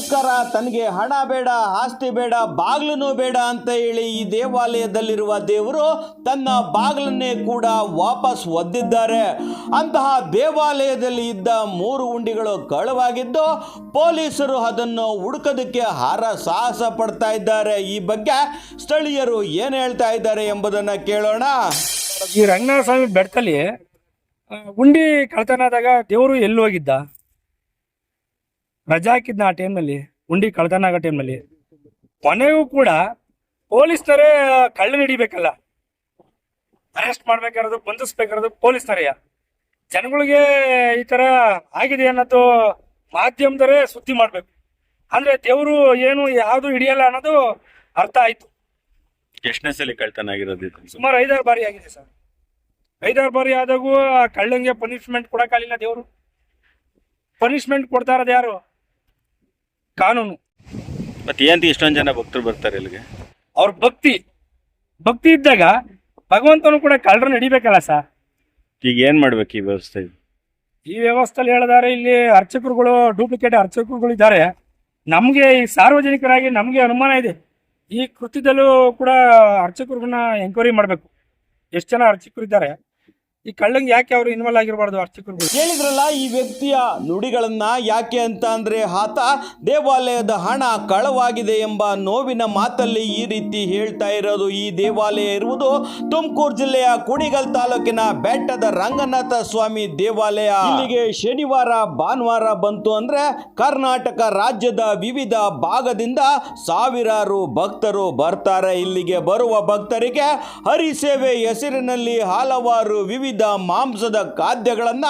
ನಮಸ್ಕಾರ ತನಗೆ ಹಣ ಬೇಡ, ಆಸ್ತಿ ಬೇಡ ಬಾಗ್ಲೂ ಬೇಡ ಅಂತ ಹೇಳಿ ಈ ದೇವಾಲಯದಲ್ಲಿರುವ ದೇವರು ತನ್ನ ಬಾಗಿಲನ್ನೇ ಕೂಡ ವಾಪಸ್ ಒದ್ದಿದ್ದಾರೆ. ಅಂತಹ ದೇವಾಲಯದಲ್ಲಿ ಇದ್ದ ಮೂರು ಉಂಡಿಗಳು ಕಳವಾಗಿದ್ದು ಪೊಲೀಸರು ಅದನ್ನು ಹುಡುಕೋದಕ್ಕೆ ಹಾರ ಸಾಹಸ ಪಡ್ತಾ ಇದ್ದಾರೆ. ಈ ಬಗ್ಗೆ ಸ್ಥಳೀಯರು ಏನು ಹೇಳ್ತಾ ಇದ್ದಾರೆ ಎಂಬುದನ್ನು ಕೇಳೋಣ. ಈ ರಂಗನಾಥ ಸ್ವಾಮಿ ಬೆಟ್ಟದಲ್ಲಿ ಉಂಡಿ ಕಳ್ತನ ಆದಾಗ ದೇವರು ಎಲ್ಲಿ ಹೋಗಿದ್ದ? ರಜಾ ಹಾಕಿದ್ನ ಆ ಟೈಮ್ನಲ್ಲಿ ಉಂಡಿ ಕಳ್ತನ ಆಗೋ ಟೈಮ್ನಲ್ಲಿ ಕೊನೆಗೂ ಕೂಡ ಪೊಲೀಸ್ನರೇ ಕಳ್ಳ ನಡಿಬೇಕಲ್ಲ ಅರೆಸ್ಟ್ ಮಾಡ್ಬೇಕಾಗಿರೋದು ಪೊಲೀಸ್ ಪೊಲೀಸ್ನರೆಯ ಜನಗಳಿಗೆ ಈ ತರ ಆಗಿದೆ ಅನ್ನೋದು ಮಾಧ್ಯಮದವರೇ ಸುದ್ದಿ ಮಾಡ್ಬೇಕು. ಅಂದ್ರೆ ದೇವರು ಏನು ಯಾವುದು ಹಿಡಿಯಲ್ಲ ಅನ್ನೋದು ಅರ್ಥ ಆಯ್ತು. ಎಷ್ಟನೇ ಸಲ ಕಳ್ತನ ಆಗಿರೋದು ಸುಮಾರು ಐದಾರು ಬಾರಿ ಆಗಿದೆ ಸರ್. ಐದಾರು ಬಾರಿ ಆದಾಗೂ ಆ ಕಳ್ಳಂಗೆ ಪನಿಷ್ಮೆಂಟ್ ಕೊಡಕ್ಕಾಗಲಿಲ್ಲ ದೇವರು. ಪನಿಷ್ಮೆಂಟ್ ಕೊಡ್ತಾರದು ಯಾರು? ಕಾನೂನು. ಮತ್ತೆ ಏನ್ ಇಷ್ಟೊಂದು ಜನ ಭಕ್ತರು ಬರ್ತಾರೆ ಇಲ್ಲಿಗೆ? ಅವ್ರ ಭಕ್ತಿ ಭಕ್ತಿ ಇದ್ದಾಗ ಭಗವಂತನು ಕೂಡ ಕಳ್ಳರನ್ನ ನಡಿಬೇಕಲ್ಲ ಸರ್ ಈಗ ಏನ್ ಮಾಡ್ಬೇಕು ಈ ವ್ಯವಸ್ಥೆ? ಈ ವ್ಯವಸ್ಥೆಯಲ್ಲಿ ಹೇಳಿದಾರೆ ಇಲ್ಲಿ ಅರ್ಚಕರುಗಳು ಡೂಪ್ಲಿಕೇಟ್ ಅರ್ಚಕರುಗಳು ಇದ್ದಾರೆ. ನಮಗೆ ಈ ಸಾರ್ವಜನಿಕರಾಗಿ ನಮಗೆ ಅನುಮಾನ ಇದೆ. ಈ ಕೃತ್ಯದಲ್ಲೂ ಕೂಡ ಅರ್ಚಕರುಗಳನ್ನ ಎಂಕ್ವೈರಿ ಮಾಡಬೇಕು. ಎಷ್ಟು ಜನ ಅರ್ಚಕರು ಇದ್ದಾರೆ? ಈ ಕಳ್ಳಂಗೆ ಯಾಕೆ ಅವರು ಇನ್ವಾಲ್ವ್ ಆಗಿರಬಾರ್ದು ಅರ್ಚಕರು ಕೇಳಿದ್ರಲ್ಲ ಈ ವ್ಯಕ್ತಿಯ ನುಡಿಗಳನ್ನ ಯಾಕೆ ಅಂತ ಅಂದ್ರೆ ಆತ ದೇವಾಲಯದ ಹಣ ಕಳವಾಗಿದೆ ಎಂಬ ನೋವಿನ ಮಾತಲ್ಲಿ ಈ ರೀತಿ ಹೇಳ್ತಾ ಇರೋದು. ಈ ದೇವಾಲಯ ಇರುವುದು ತುಮಕೂರು ಜಿಲ್ಲೆಯ ಕುಣಿಗಲ್ ತಾಲೂಕಿನ ಬೆಟ್ಟದ ರಂಗನಾಥ ಸ್ವಾಮಿ ದೇವಾಲಯ. ಇಲ್ಲಿಗೆ ಶನಿವಾರ, ಭಾನುವಾರ ಬಂತು ಅಂದ್ರೆ ಕರ್ನಾಟಕ ರಾಜ್ಯದ ವಿವಿಧ ಭಾಗದಿಂದ ಸಾವಿರಾರು ಭಕ್ತರು ಬರ್ತಾರೆ. ಇಲ್ಲಿಗೆ ಬರುವ ಭಕ್ತರಿಗೆ ಹರಿಸೇವೆ ಹೆಸರಿನಲ್ಲಿ ಹಲವಾರು ವಿವಿಧ ಮಾಂಸದ ಖಾದ್ಯಗಳನ್ನ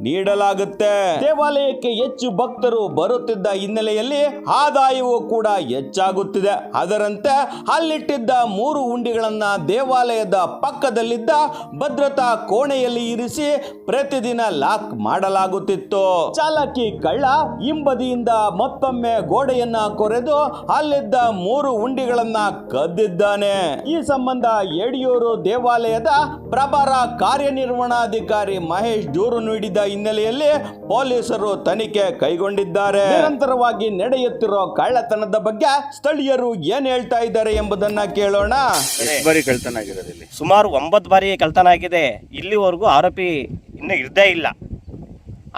ನೀಡಲಾಗುತ್ತೆ. ದೇವಾಲಯಕ್ಕೆ ಹೆಚ್ಚು ಭಕ್ತರು ಬರುತ್ತಿದ್ದ ಹಿನ್ನೆಲೆಯಲ್ಲಿ ಆದಾಯವು ಕೂಡ ಹೆಚ್ಚಾಗುತ್ತಿದೆ. ಅದರಂತೆ ಅಲ್ಲಿಟ್ಟಿದ್ದ ಮೂರು ಉಂಡಿಗಳನ್ನ ದೇವಾಲಯದ ಪಕ್ಕದಲ್ಲಿದ್ದ ಭದ್ರತಾ ಕೋಣೆಯಲ್ಲಿ ಇರಿಸಿ ಪ್ರತಿದಿನ ಲಾಕ್ ಮಾಡಲಾಗುತ್ತಿತ್ತು. ಚಾಲಕಿ ಕಳ್ಳ ಹಿಂಬದಿಯಿಂದ ಮತ್ತೊಮ್ಮೆ ಗೋಡೆಯನ್ನ ಕೊರೆದು ಅಲ್ಲಿದ್ದ ಮೂರು ಉಂಡಿಗಳನ್ನ ಕದ್ದಿದ್ದಾನೆ. ಈ ಸಂಬಂಧ ಯಡಿಯೂರು ದೇವಾಲಯದ ಪ್ರಭಾರ ಕಾರ್ಯನಿರ್ವಹಣಾಧಿಕಾರಿ ಮಹೇಶ್ ದೂರು ನೀಡಿದ ಹಿನ್ನೆಲೆಯಲ್ಲಿ ಪೊಲೀಸರು ತನಿಖೆ ಕೈಗೊಂಡಿದ್ದಾರೆ. ನಿರಂತರವಾಗಿ ನಡೆಯುತ್ತಿರೋ ಕಳ್ಳತನದ ಬಗ್ಗೆ ಸ್ಥಳೀಯರು ಏನ್ ಹೇಳ್ತಾ ಇದ್ದಾರೆ ಎಂಬುದನ್ನ ಕೇಳೋಣ. ಬಾರಿ ಇಲ್ಲಿ? ಸುಮಾರು ಒಂಬತ್ತು ಬಾರಿ ಕಳ್ತನ ಆಗಿದೆ. ಇಲ್ಲಿವರೆಗೂ ಆರೋಪಿ ಇನ್ನೂ ಇರದೇ ಇಲ್ಲ.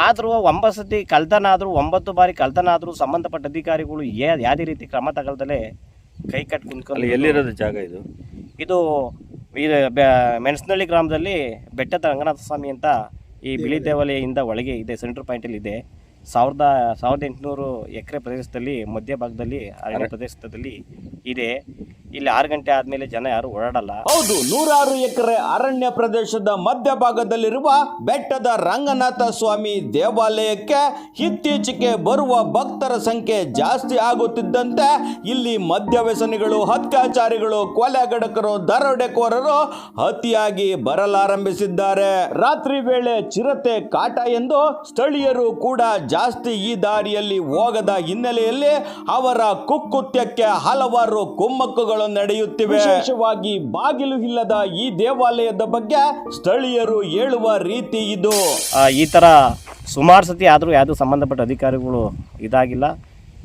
ಆದರೂ ಒಂಬತ್ತು ಸತಿ ಕಳ್ತನ ಆದರೂ, ಒಂಬತ್ತು ಬಾರಿ ಕಳ್ತನ ಆದರೂ ಸಂಬಂಧಪಟ್ಟ ಅಧಿಕಾರಿಗಳು ಯಾವುದೇ ರೀತಿ ಕ್ರಮ ತಗೊಳ್ದಲೇ ಕೈ ಕಟ್ ಅಲ್ಲಿ ಕುಂತ್ಕೊಂಡು ಎಲ್ಲಿರೋದು ಜಾಗ ಇದು? ಇದು ಇದು ಮೆಣಸನಹಳ್ಳಿ ಗ್ರಾಮದಲ್ಲಿ ಬೆಟ್ಟದ ರಂಗನಾಥ ಸ್ವಾಮಿ ಅಂತ ಈ ಬಿಳಿ ದೇವಾಲಯದಿಂದ ಒಳಗೆ ಇದೆ ಸೆಂಟ್ರ್ ಪಾಯಿಂಟಲ್ಲಿ ಇದೆ. ಸಾವಿರದ ಸಾವಿರದ ಎಂಟುನೂರು ಎಕರೆ ಪ್ರದೇಶದಲ್ಲಿ ಮಧ್ಯಭಾಗದಲ್ಲಿ ಅರಣ್ಯ ಪ್ರದೇಶದಲ್ಲಿ ಇದೆ. ಇಲ್ಲಿ ಆರು ಗಂಟೆ ಆದಮೇಲೆ ಜನ ಯಾರು ಓಡಾಡಲ್ಲ. ಹೌದು ನೂರಾರು ಎಕರೆ ಅರಣ್ಯ ಪ್ರದೇಶದ ಮಧ್ಯಭಾಗದಲ್ಲಿರುವ ಬೆಟ್ಟದ ರಂಗನಾಥ ಸ್ವಾಮಿ ದೇವಾಲಯಕ್ಕೆ ಇತ್ತೀಚೆಗೆ ಬರುವ ಭಕ್ತರ ಸಂಖ್ಯೆ ಜಾಸ್ತಿ ಆಗುತ್ತಿದ್ದಂತೆ ಇಲ್ಲಿ ಮದ್ಯವ್ಯಸನಿಗಳು ಅತ್ಯಾಚಾರಿಗಳು ಕೊಲೆಗಡಕರು ದರೋಡೆಕೋರರು ಅತಿಯಾಗಿ ಬರಲಾರಂಭಿಸಿದ್ದಾರೆ. ರಾತ್ರಿ ವೇಳೆ ಚಿರತೆ ಕಾಟ ಎಂದು ಸ್ಥಳೀಯರು ಕೂಡ ಜಾಸ್ತಿ ಈ ದಾರಿಯಲ್ಲಿ ಹೋಗದ ಹಿನ್ನೆಲೆಯಲ್ಲಿ ಅವರ ಕುಕ್ಕುತ್ಯಕ್ಕೆ ಹಲವಾರು ಕುಮ್ಮಕ್ಕುಗಳು ನಡೆಯುತ್ತಿವೆ. ವಿಶೇಷವಾಗಿ ಬಾಗಿಲು ಇಲ್ಲದ ಈ ದೇವಾಲಯದ ಬಗ್ಗೆ ಸ್ಥಳೀಯರು ಹೇಳುವ ರೀತಿ ಇದು. ಆ, ಈ ಥರ ಸುಮಾರು ಸತಿ ಆದರೂ ಯಾವುದು ಸಂಬಂಧಪಟ್ಟ ಅಧಿಕಾರಿಗಳು ಇದಾಗಿಲ್ಲ.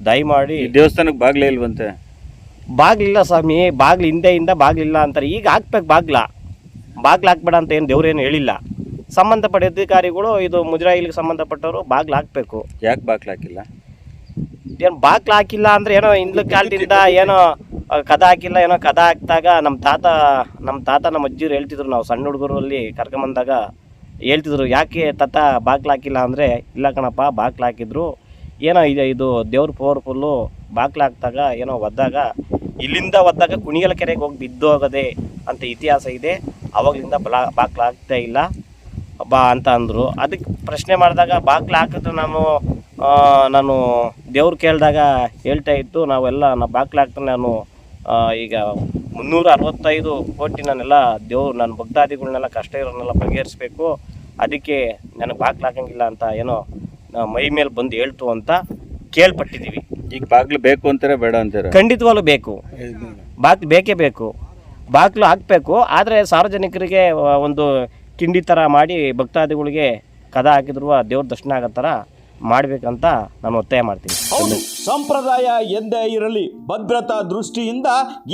ದಯಮಾಡಿ ದೇವಸ್ಥಾನಕ್ಕೆ ಬಾಗ್ಲೇ ಇಲ್ವಂತೆ? ಬಾಗ್ಲಿಲ್ಲ ಸ್ವಾಮಿ ಬಾಗ್ಲು ಹಿಂದೆಯಿಂದ ಬಾಗ್ಲಿಲ್ಲ ಅಂತಾರೆ. ಈಗ ಹಾಕ್ಬೇಕು ಬಾಗ್ಲ. ಬಾಗ್ಲು ಹಾಕ್ಬೇಡ ಅಂತ ಏನು ದೇವ್ರೇನು ಹೇಳಿಲ್ಲ. ಸಂಬಂಧಪಟ್ಟ ಅಧಿಕಾರಿಗಳು ಇದು ಮುಜರಾಯಿಲಿಗೆ ಸಂಬಂಧಪಟ್ಟವರು ಬಾಗ್ಲು ಹಾಕ್ಬೇಕು ಯಾಕೆ ಬಾಗ್ಲು ಹಾಕಿಲ್ಲ ಏನು ಬಾಗ್ಲು ಹಾಕಿಲ್ಲ ಅಂದರೆ ಏನೋ ಹಿಂದ್ಲ ಕಾಲದಿಂದ ಏನೋ ಕದ ಹಾಕಿಲ್ಲ ಏನೋ ಕದ ಹಾಕಿದಾಗ ನಮ್ಮ ತಾತ ನಮ್ಮ ತಾತ ನಮ್ಮ ಅಜ್ಜಿಯರು ಹೇಳ್ತಿದ್ರು ನಾವು ಸಣ್ಣ ಹುಡುಗರಲ್ಲಿ ಕರ್ಕೊಂಬಂದಾಗ ಹೇಳ್ತಿದ್ರು ಯಾಕೆ ತಾತ ಬಾಗ್ಲು ಹಾಕಿಲ್ಲ ಅಂದರೆ ಇಲ್ಲ ಕಣಪ್ಪ ಬಾಗ್ಲು ಹಾಕಿದ್ರು ಏನೋ ಇದೆ ಇದು ದೇವ್ರ ಪವರ್ಫುಲ್ಲು ಬಾಗ್ಲು ಹಾಕಿದಾಗ ಏನೋ ಒದ್ದಾಗ ಇಲ್ಲಿಂದ ಒದ್ದಾಗ ಕುಣಿಗಲ ಕೆರೆಗೆ ಹೋಗಿ ಬಿದ್ದು ಹೋಗದೆ ಅಂತ ಇತಿಹಾಸ ಇದೆ ಅವಾಗಲಿಂದ ಬಲಾ ಬಾಗ್ಲು ಹಾಕ್ತಾ ಇಲ್ಲ. ಬಾ ಅಂತ ಅಂದರು. ಅದಕ್ಕೆ ಪ್ರಶ್ನೆ ಮಾಡಿದಾಗ ಬಾಗ್ಲು ಹಾಕಿದ್ರೆ ನಾನು ನಾನು ದೇವ್ರು ಕೇಳಿದಾಗ ಹೇಳ್ತಾ ಇತ್ತು. ನಾವೆಲ್ಲ ನಾ ಬಾಗ್ಲು ಹಾಕ್ತಾರೆ ನಾನು ಈಗ ಮುನ್ನೂರ ಅರವತ್ತೈದು ಕೋಟಿ ನಾನೆಲ್ಲ ದೇವ್ರು ನನ್ನ ಭಕ್ತಾದಿಗಳನ್ನೆಲ್ಲ ಕಷ್ಟ ಇರೋನ್ನೆಲ್ಲ ಬಗೆಹರಿಸ್ಬೇಕು. ಅದಕ್ಕೆ ನನಗೆ ಬಾಗ್ಲು ಹಾಕಂಗಿಲ್ಲ ಅಂತ ಏನೋ ಮೈ ಮೇಲೆ ಬಂದು ಹೇಳ್ತು ಅಂತ ಕೇಳ್ಪಟ್ಟಿದ್ದೀವಿ ಈಗ ಬಾಗ್ಲು ಬೇಕು ಅಂತಾರೆ ಬೇಡ ಅಂತಾರೆ? ಖಂಡಿತವಾಗ್ಲೂ ಬೇಕು. ಬಾಗ್ಲು ಬೇಕೇ ಬೇಕು. ಬಾಗ್ಲು ಹಾಕಬೇಕು. ಆದರೆ ಸಾರ್ವಜನಿಕರಿಗೆ ಒಂದು ಕಿಂಡಿ ಥರ ಮಾಡಿ ಭಕ್ತಾದಿಗಳಿಗೆ ಕದ ಹಾಕಿದ್ರು ದೇವ್ರ ದರ್ಶನ ಆಗೋ ಥರ ಮಾಡಬೇಕಂತ ನಾನು ಒತ್ತಾಯ ಮಾಡ್ತೀನಿ. ಹೌದು, ಸಂಪ್ರದಾಯ ಎಂದೇ ಇರಲಿ, ಭದ್ರತಾ ದೃಷ್ಟಿಯಿಂದ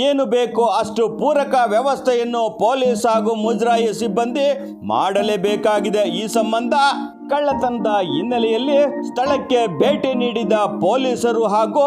ಏನು ಬೇಕೋ ಅಷ್ಟು ಪೂರಕ ವ್ಯವಸ್ಥೆಯನ್ನು ಪೊಲೀಸ್ ಹಾಗೂ ಮುಜರಾಯಿ ಸಿಬ್ಬಂದಿ ಮಾಡಲೇಬೇಕಾಗಿದೆ. ಈ ಸಂಬಂಧ ಕಳ್ಳತನದ ಹಿನ್ನೆಲೆಯಲ್ಲಿ ಸ್ಥಳಕ್ಕೆ ಭೇಟಿ ನೀಡಿದ ಪೊಲೀಸರು ಹಾಗೂ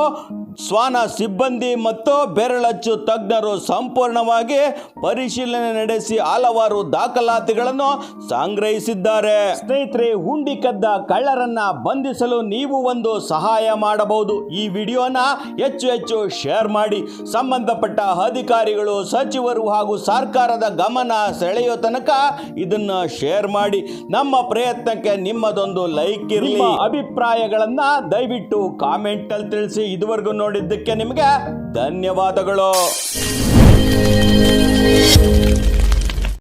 ಶ್ವಾನ ಸಿಬ್ಬಂದಿ ಮತ್ತು ಬೆರಳಚ್ಚು ತಜ್ಞರು ಸಂಪೂರ್ಣವಾಗಿ ಪರಿಶೀಲನೆ ನಡೆಸಿ ಹಲವಾರು ದಾಖಲಾತಿಗಳನ್ನು ಸಂಗ್ರಹಿಸಿದ್ದಾರೆ. ಸ್ನೇಹಿತರೆ, ಹುಂಡಿ ಕದ್ದ ಕಳ್ಳರನ್ನ ಬಂಧಿಸಲು ನೀವು ಒಂದು ಸಹಾಯ ಮಾಡಬಹುದು. ಈ ವಿಡಿಯೋನ ಹೆಚ್ಚು ಹೆಚ್ಚು ಶೇರ್ ಮಾಡಿ. ಸಂಬಂಧಪಟ್ಟ ಅಧಿಕಾರಿಗಳು, ಸಚಿವರು ಹಾಗೂ ಸರ್ಕಾರದ ಗಮನ ಸೆಳೆಯೋ ತನಕ ಇದನ್ನ ಶೇರ್ ಮಾಡಿ. ನಮ್ಮ ಪ್ರಯತ್ನಕ್ಕೆ ನಿಮ್ಮದೊಂದು ಲೈಕ್ ಇರಲಿ. ಅಭಿಪ್ರಾಯಗಳನ್ನ ದಯವಿಟ್ಟು ಕಾಮೆಂಟ್ ಅಲ್ಲಿ ತಿಳಿಸಿ. ಇದುವರೆಗೂ ನೋಡಿದ್ದಕ್ಕೆ ನಿಮಗೆ ಧನ್ಯವಾದಗಳು.